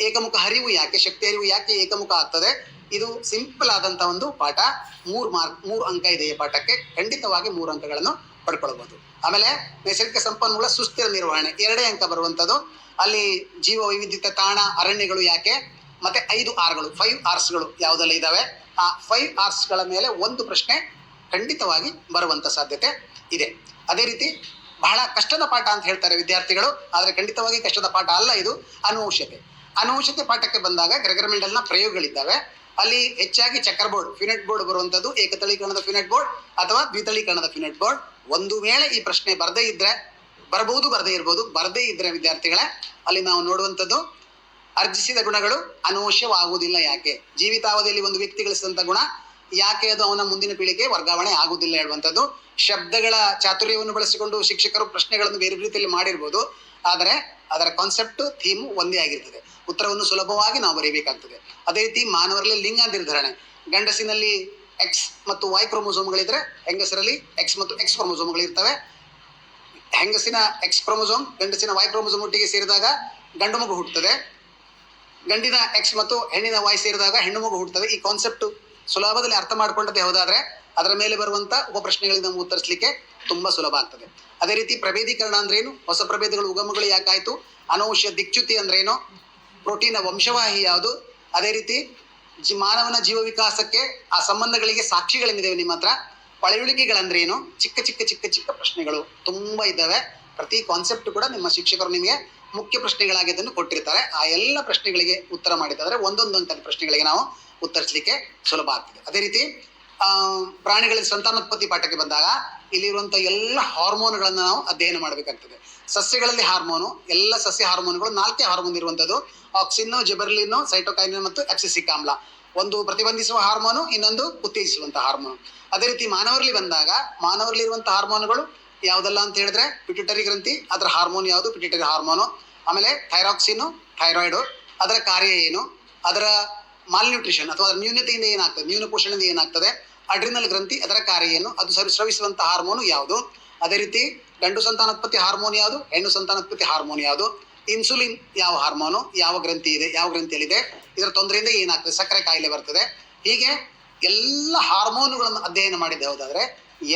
ಏಕಮುಖ ಹರಿವು ಯಾಕೆ? ಶಕ್ತಿ ಹರಿವು ಯಾಕೆ ಏಕಮುಖ ಆಗ್ತದೆ? ಇದು ಸಿಂಪಲ್ ಆದಂತ ಒಂದು ಪಾಠ. ಮೂರು ಮಾರ್ಕ್, ಮೂರು ಅಂಕ ಇದೆ ಈ ಪಾಠಕ್ಕೆ. ಖಂಡಿತವಾಗಿ ಮೂರು ಅಂಕಗಳನ್ನು ಪಡ್ಕೊಳ್ಬಹುದು ಆಮೇಲೆ ನೈಸರ್ಗಿಕ ಸಂಪನ್ಮೂಲ ಸುಸ್ಥಿರ ನಿರ್ವಹಣೆ. ಎರಡೇ ಅಂಕ ಬರುವಂತದ್ದು. ಅಲ್ಲಿ ಜೀವ ವೈವಿಧ್ಯತೆ, ತಾಣ, ಅರಣ್ಯಗಳು ಯಾಕೆ? ಮತ್ತೆ ಐದು ಆರ್ಗಳು ಫೈವ್ ಆರ್ಸ್ಗಳು ಯಾವುದೆಲ್ಲ ಇದಾವೆ? ಆ ಫೈವ್ ಆರ್ಸ್ಗಳ ಮೇಲೆ ಒಂದು ಪ್ರಶ್ನೆ ಖಂಡಿತವಾಗಿ ಬರುವಂತ ಸಾಧ್ಯತೆ ಇದೆ. ಅದೇ ರೀತಿ ಬಹಳ ಕಷ್ಟದ ಪಾಠ ಅಂತ ಹೇಳ್ತಾರೆ ವಿದ್ಯಾರ್ಥಿಗಳು. ಆದರೆ ಖಂಡಿತವಾಗಿ ಕಷ್ಟದ ಪಾಠ ಅಲ್ಲ ಇದು. ಅನುವಂಶತೆ ಅನುವಂಶತೆ ಪಾಠಕ್ಕೆ ಬಂದಾಗ ಗ್ರೆಗರ್ ಮೆಂಡಲ್ನ ಪ್ರಯೋಗಗಳಿದ್ದಾವೆ. ಅಲ್ಲಿ ಹೆಚ್ಚಾಗಿ ಚಕ್ಕರ್ ಬೋರ್ಡ್ ಫಿನೆಟ್ ಬೋರ್ಡ್ ಬರುವಂತದ್ದು ಏಕತಳೀಕರಣದ ಫಿನೆಟ್ ಬೋರ್ಡ್ ಅಥವಾ ದ್ವಿತಳೀಕರಣದ ಫಿನೆಟ್ ಬೋರ್ಡ್ ಒಂದು ವೇಳೆ ಈ ಪ್ರಶ್ನೆ ಬರದೇ ಇದ್ರೆ ಬರಬಹುದು ಬರದೇ ಇರಬಹುದು ಬರದೇ ಇದ್ರೆ ವಿದ್ಯಾರ್ಥಿಗಳೇ, ಅಲ್ಲಿ ನಾವು ನೋಡುವಂಥದ್ದು, ಅರ್ಜಿಸಿದ ಗುಣಗಳು ಅನವಶ್ಯವಾಗುವುದಿಲ್ಲ ಯಾಕೆ? ಜೀವಿತಾವಧಿಯಲ್ಲಿ ಒಂದು ವ್ಯಕ್ತಿ ಗಳಿಸಿದಂತ ಗುಣ, ಯಾಕೆ ಅದು ಅವನ ಮುಂದಿನ ಪೀಳಿಗೆ ವರ್ಗಾವಣೆ ಆಗುವುದಿಲ್ಲ ಹೇಳುವಂಥದ್ದು. ಶಬ್ದಗಳ ಚಾತುರ್ಯವನ್ನು ಬಳಸಿಕೊಂಡು ಶಿಕ್ಷಕರು ಪ್ರಶ್ನೆಗಳನ್ನು ಬೇರೆ ರೀತಿಯಲ್ಲಿ ಮಾಡಿರ್ಬೋದು. ಆದರೆ ಅದರ ಕಾನ್ಸೆಪ್ಟ್ ಥೀಮ್ ಒಂದೇ ಆಗಿರ್ತದೆ. ಉತ್ತರವನ್ನು ಸುಲಭವಾಗಿ ನಾವು ಬರೀಬೇಕಾಗ್ತದೆ. ಅದೇ ರೀತಿ ಮಾನವರಲ್ಲಿ ಲಿಂಗ ನಿರ್ಧರಣೆ. ಗಂಡಸಿನಲ್ಲಿ ಎಕ್ಸ್ ಮತ್ತು ವೈ ಕ್ರೋಮೋಸೋಮ್ಗಳಿದ್ರೆ ಹೆಂಗಸರಲ್ಲಿ ಎಕ್ಸ್ ಮತ್ತು ಎಕ್ಸ್ ಕ್ರೋಮೋಸೋಮ್ಗಳಿರ್ತವೆ. ಹೆಂಗಸಿನ ಎಕ್ಸ್ ಕ್ರೋಮೋಸೋಮ್, ಗಂಡಸಿನ ವೈ ಕ್ರೋಮೋಸೋಮ್ ಒಟ್ಟಿಗೆ ಸೇರಿದಾಗ ಗಂಡು ಮಗು ಹುಟ್ಟುತ್ತದೆ. ಗಂಡಿನ ಎಕ್ಸ್ ಮತ್ತು ಹೆಣ್ಣಿನ ವೈ ಸೇರಿದಾಗ ಹೆಣ್ಣು ಮಗು ಹುಟ್ಟುತ್ತದೆ. ಈ ಕಾನ್ಸೆಪ್ಟ್ ಸುಲಭದಲ್ಲಿ ಅರ್ಥ ಮಾಡ್ಕೊಂಡದ್ದೇ ಹೌದಾದ್ರೆ ಅದರ ಮೇಲೆ ಬರುವಂತ ಉಪ ಪ್ರಶ್ನೆಗಳಿಗೆ ನಾವು ಉತ್ತರಿಸಲಿಕ್ಕೆ ತುಂಬಾ ಸುಲಭ ಆಗ್ತದೆ. ಅದೇ ರೀತಿ ಪ್ರಭೇದೀಕರಣ ಅಂದ್ರೇನು? ಹೊಸ ಪ್ರಭೇದಗಳು, ಉಗಮಗಳು ಯಾಕಾಯ್ತು? ಅನೌಷ್ಯ ದಿಕ್ಚ್ಯುತಿ ಅಂದ್ರೇನು? ಪ್ರೋಟೀನ್ ವಂಶವಾಹಿ ಯಾವುದು? ಅದೇ ರೀತಿ ಜಿ ಮಾನವನ ಜೀವ ವಿಕಾಸಕ್ಕೆ ಆ ಸಂಬಂಧಗಳಿಗೆ ಸಾಕ್ಷಿಗಳೇನಿದೆ ನಿಮ್ಮ ಹತ್ರ. ಪಳೆಯುಳಿಕೆಗಳಂದ್ರೇನು? ಚಿಕ್ಕ ಚಿಕ್ಕ ಚಿಕ್ಕ ಚಿಕ್ಕ ಪ್ರಶ್ನೆಗಳು ತುಂಬಾ ಇದ್ದಾವೆ. ಪ್ರತಿ ಕಾನ್ಸೆಪ್ಟ್ ಕೂಡ ನಿಮ್ಮ ಶಿಕ್ಷಕರು ನಿಮಗೆ ಮುಖ್ಯ ಪ್ರಶ್ನೆಗಳಾಗಿ ಅದನ್ನು ಕೊಟ್ಟಿರ್ತಾರೆ. ಆ ಎಲ್ಲ ಪ್ರಶ್ನೆಗಳಿಗೆ ಉತ್ತರ ಮಾಡಿದ್ದಾದ್ರೆ ಒಂದೊಂದು ಅಂಕದ ಪ್ರಶ್ನೆಗಳಿಗೆ ನಾವು ಉತ್ತರಿಸಲಿಕ್ಕೆ ಸುಲಭ ಆಗ್ತದೆ. ಅದೇ ರೀತಿ ಆ, ಪ್ರಾಣಿಗಳ ಸಂತಾನೋತ್ಪತ್ತಿ ಪಾಠಕ್ಕೆ ಬಂದಾಗ ಇಲ್ಲಿರುವಂಥ ಎಲ್ಲ ಹಾರ್ಮೋನ್ಗಳನ್ನು ನಾವು ಅಧ್ಯಯನ ಮಾಡಬೇಕಾಗ್ತದೆ. ಸಸ್ಯಗಳಲ್ಲಿ ಹಾರ್ಮೋನು, ಎಲ್ಲ ಸಸ್ಯ ಹಾರ್ಮೋನ್ಗಳು ನಾಲ್ಕೇ ಹಾರ್ಮೋನ್ ಇರುವಂಥದ್ದು ಆಕ್ಸಿನ್ ಜೆಬರ್ಲಿನ್ ಸೈಟೋಕೈನಿನ್ ಮತ್ತು ಎಪ್ಸಿಸಿಕ್ ಆಮ್ಲ. ಒಂದು ಪ್ರತಿಬಂಧಿಸುವ ಹಾರ್ಮೋನು, ಇನ್ನೊಂದು ಉತ್ತೇಜಿಸುವಂತಹ ಹಾರ್ಮೋನ್. ಅದೇ ರೀತಿ ಮಾನವರಲ್ಲಿ ಬಂದಾಗ ಮಾನವರಲ್ಲಿ ಇರುವಂತಹ ಹಾರ್ಮೋನ್ಗಳು ಯಾವುದಲ್ಲ ಅಂತ ಹೇಳಿದ್ರೆ ಪಿಟ್ಯುಟರಿ ಗ್ರಂಥಿ, ಅದರ ಹಾರ್ಮೋನ್ ಯಾವುದು? Pituitary hormone. ಆಮೇಲೆ ಥೈರಾಕ್ಸಿನ್ ಥೈರಾಯ್ಡು ಅದರ ಕಾರ್ಯ ಏನು? ಅದರ ಮಾಲ್ನ್ಯೂಟ್ರಿಷನ್ ಅಥವಾ ಅದರ ನ್ಯೂನತೆಯಿಂದ ಏನಾಗ್ತದೆ? ನ್ಯೂನ ಪೋಷಣೆಯಿಂದ ಏನಾಗ್ತದೆ? ಅಡ್ರಿನಲ್ ಗ್ರಂಥಿ, ಅದರ ಕಾರ್ಯ ಏನು? ಅದು ಸರಿ ಸ್ರವಿಸುವಂತಹ ಹಾರ್ಮೋನು ಯಾವುದು? ಅದೇ ರೀತಿ ಗಂಡು ಸಂತಾನೋತ್ಪತ್ತಿ ಹಾರ್ಮೋನ್ ಯಾವುದು? ಹೆಣ್ಣು ಸಂತಾನೋತ್ಪತ್ತಿ ಹಾರ್ಮೋನ್ ಯಾವುದು? ಇನ್ಸುಲಿನ್ ಯಾವ ಹಾರ್ಮೋನು? ಯಾವ ಗ್ರಂಥಿ ಇದೆ? ಯಾವ ಗ್ರಂಥಿಯಲ್ಲಿದೆ ಇದರ ತೊಂದರೆಯಿಂದ ಏನಾಗ್ತದೆ? ಸಕ್ಕರೆ ಕಾಯಿಲೆ ಬರ್ತದೆ. ಹೀಗೆ ಎಲ್ಲ ಹಾರ್ಮೋನುಗಳನ್ನು ಅಧ್ಯಯನ ಮಾಡಿದ್ದೆ ಹೋದಾದ್ರೆ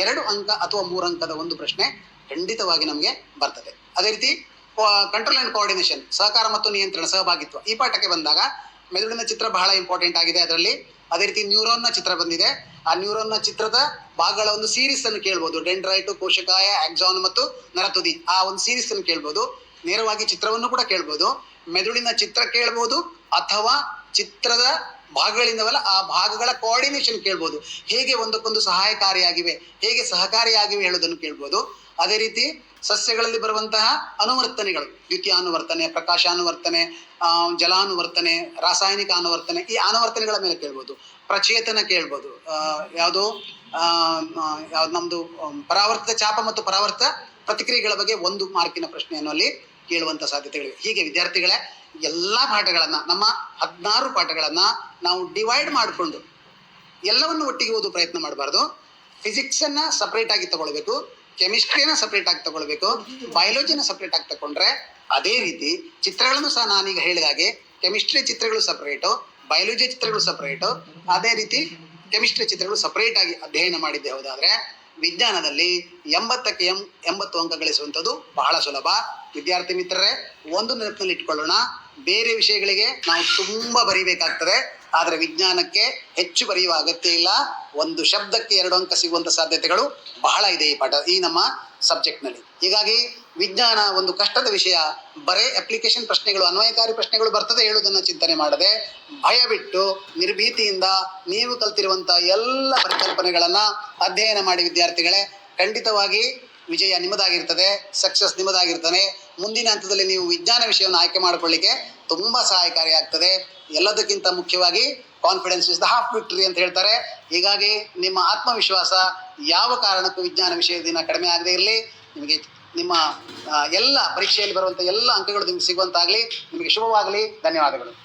ಎರಡು ಅಂಕ ಅಥವಾ ಮೂರು ಅಂಕದ ಒಂದು ಪ್ರಶ್ನೆ ಖಂಡಿತವಾಗಿ ನಮಗೆ ಬರ್ತದೆ. ಅದೇ ರೀತಿ ಕಂಟ್ರೋಲ್ ಅಂಡ್ ಕೋಆರ್ಡಿನೇಷನ್ ಸಹಕಾರ ಮತ್ತು ನಿಯಂತ್ರಣ, ಸಹಭಾಗಿತ್ವ ಈ ಪಾಠಕ್ಕೆ ಬಂದಾಗ ಮೆದುಳಿನ ಚಿತ್ರ ಬಹಳ ಇಂಪಾರ್ಟೆಂಟ್ ಆಗಿದೆ ಅದರಲ್ಲಿ. ಅದೇ ರೀತಿ ನ್ಯೂರಾನ್ನ ಚಿತ್ರ ಬಂದಿದೆ. ಆ ನ್ಯೂರೋನ್ನ ಚಿತ್ರದ ಭಾಗಗಳ ಒಂದು ಸೀರೀಸ್ ಅನ್ನು ಕೇಳ್ಬೋದು. ಡೆಂಡ್ರೈಟ್ ಕೋಶಕಾಯ ಆಕ್ಸಾನ್ ಮತ್ತು ನರತುದಿ ಆ ಒಂದು ಸೀರೀಸ್ ಅನ್ನು ಕೇಳ್ಬೋದು. ನೇರವಾಗಿ ಚಿತ್ರವನ್ನು ಕೂಡ ಕೇಳ್ಬೋದು. ಮೆದುಳಿನ ಚಿತ್ರ ಕೇಳ್ಬೋದು ಅಥವಾ ಚಿತ್ರದ ಭಾಗಗಳಿಂದವಲ್ಲ ಆ ಭಾಗಗಳ ಕೋಆರ್ಡಿನೇಷನ್ ಕೇಳ್ಬೋದು. ಹೇಗೆ ಒಂದಕ್ಕೊಂದು ಸಹಾಯಕಾರಿಯಾಗಿವೆ, ಹೇಗೆ ಸಹಕಾರಿಯಾಗಿವೆ ಹೇಳೋದನ್ನು ಕೇಳ್ಬೋದು. ಅದೇ ರೀತಿ ಸಸ್ಯಗಳಲ್ಲಿ ಬರುವಂತಹ ಅನುವರ್ತನೆಗಳು ದ್ವಿತೀಯ ಅನುವರ್ತನೆ ಪ್ರಕಾಶಾನುವರ್ತನೆ ಜಲಾನುವರ್ತನೆ, ರಾಸಾಯನಿಕ ಅನುವರ್ತನೆ ಈ ಅನುವರ್ತನೆಗಳ ಮೇಲೆ ಕೇಳ್ಬೋದು. ಪ್ರಚೇತನ ಕೇಳ್ಬೋದು. ಯಾವುದೋ ಯಾವುದು ನಮ್ದು ಪರಾವರ್ತಿತ ಚಾಪ ಮತ್ತು ಪರಾವರ್ತ ಪ್ರತಿಕ್ರಿಯೆಗಳ ಬಗ್ಗೆ ಒಂದು ಮಾರ್ಕಿನ ಪ್ರಶ್ನೆಯನ್ನು ಅಲ್ಲಿ ಕೇಳುವಂತ ಸಾಧ್ಯತೆಗಳಿವೆ. ಹೀಗೆ ವಿದ್ಯಾರ್ಥಿಗಳೇ, ಎಲ್ಲಾ ಪಾಠಗಳನ್ನ, ನಮ್ಮ ಹದಿನಾರು ಪಾಠಗಳನ್ನ ನಾವು ಡಿವೈಡ್ ಮಾಡಿಕೊಂಡು ಎಲ್ಲವನ್ನು ಒಟ್ಟಿಗೆ ಓದು ಪ್ರಯತ್ನ ಮಾಡಬಾರ್ದು. ಫಿಸಿಕ್ಸ್ ಅನ್ನ ಸಪರೇಟ್ ಆಗಿ ತಗೊಳ್ಬೇಕು. ಕೆಮಿಸ್ಟ್ರಿನ ಸಪ್ರೇಟ್ ಆಗಿ ತಗೊಳ್ಬೇಕು ಬಯಾಲಜಿನ ಸಪ್ರೇಟ್ ಆಗಿ ತಗೊಂಡ್ರೆ ಅದೇ ರೀತಿ ಚಿತ್ರಗಳನ್ನು ಸಹ ನಾನೀಗ ಹೇಳಿದ ಹಾಗೆ ಕೆಮಿಸ್ಟ್ರಿ ಚಿತ್ರಗಳು ಸಪ್ರೇಟು ಬಯಾಲಜಿ ಚಿತ್ರಗಳು ಸಪ್ರೇಟು ಅದೇ ರೀತಿ ಕೆಮಿಸ್ಟ್ರಿ ಚಿತ್ರಗಳು ಸಪರೇಟ್ ಆಗಿ ಅಧ್ಯಯನ ಮಾಡಿದ್ದೆ ಹೌದಾದ್ರೆ ವಿಜ್ಞಾನದಲ್ಲಿ ಎಂಬತ್ತಕ್ಕೆ ಎಂ, ಎಂಬತ್ತು ಅಂಕ ಗಳಿಸುವಂಥದ್ದು ಬಹಳ ಸುಲಭ. ವಿದ್ಯಾರ್ಥಿ ಮಿತ್ರರೇ, ಒಂದು ನೆನಪಿನಲ್ಲಿ ಇಟ್ಕೊಳ್ಳೋಣ, ಬೇರೆ ವಿಷಯಗಳಿಗೆ ನಾವು ತುಂಬಾ ಬರೀಬೇಕಾಗ್ತದೆ. ಆದರೆ ವಿಜ್ಞಾನಕ್ಕೆ ಹೆಚ್ಚು ಬರೆಯುವ ಅಗತ್ಯ ಇಲ್ಲ. ಒಂದು ಶಬ್ದಕ್ಕೆ ಎರಡು ಅಂಕ ಸಿಗುವಂತ ಸಾಧ್ಯತೆಗಳು ಬಹಳ ಇದೆ ಈ ಪಾಠ, ಈ ನಮ್ಮ ಸಬ್ಜೆಕ್ಟ್ನಲ್ಲಿ ಹೀಗಾಗಿ ವಿಜ್ಞಾನ ಒಂದು ಕಷ್ಟದ ವಿಷಯ. ಬರೇ ಅಪ್ಲಿಕೇಶನ್ ಪ್ರಶ್ನೆಗಳು, ಅನ್ವಯಕಾರಿ ಪ್ರಶ್ನೆಗಳು ಬರ್ತದೆ ಹೇಳುವುದನ್ನು ಚಿಂತನೆ ಮಾಡದೆ ಭಯ ಬಿಟ್ಟು ನಿರ್ಭೀತಿಯಿಂದ ನೀವು ಕಲ್ತಿರುವಂತ ಎಲ್ಲ ಪರಿಕಲ್ಪನೆಗಳನ್ನ ಅಧ್ಯಯನ ಮಾಡಿ ವಿದ್ಯಾರ್ಥಿಗಳೇ, ಖಂಡಿತವಾಗಿ ವಿಜಯ ನಿಮ್ಮದಾಗಿರ್ತದೆ ಸಕ್ಸಸ್ ನಿಮ್ಮದಾಗಿರ್ತದೆ. ಮುಂದಿನ ಹಂತದಲ್ಲಿ ನೀವು ವಿಜ್ಞಾನ ವಿಷಯವನ್ನು ಆಯ್ಕೆ ಮಾಡಿಕೊಳ್ಳಿಕ್ಕೆ ತುಂಬಾ ಸಹಾಯಕಾರಿಯಾಗ್ತದೆ. ಎಲ್ಲದಕ್ಕಿಂತ ಮುಖ್ಯವಾಗಿ confidence is the half victory ಅಂತ ಹೇಳ್ತಾರೆ. ಹೀಗಾಗಿ ನಿಮ್ಮ ಆತ್ಮವಿಶ್ವಾಸ ಯಾವ ಕಾರಣಕ್ಕೂ ವಿಜ್ಞಾನ ವಿಷಯದಿಂದ ಕಡಿಮೆ ಆಗದೆ ಇರಲಿ. ನಿಮಗೆ ನಿಮ್ಮ ಎಲ್ಲ ಪರೀಕ್ಷೆಯಲ್ಲಿ ಬರುವಂಥ ಎಲ್ಲ ಅಂಕಗಳು ನಿಮ್ಗೆ ಸಿಗುವಂತಾಗಲಿ. ನಿಮಗೆ ಶುಭವಾಗಲಿ. ಧನ್ಯವಾದಗಳು.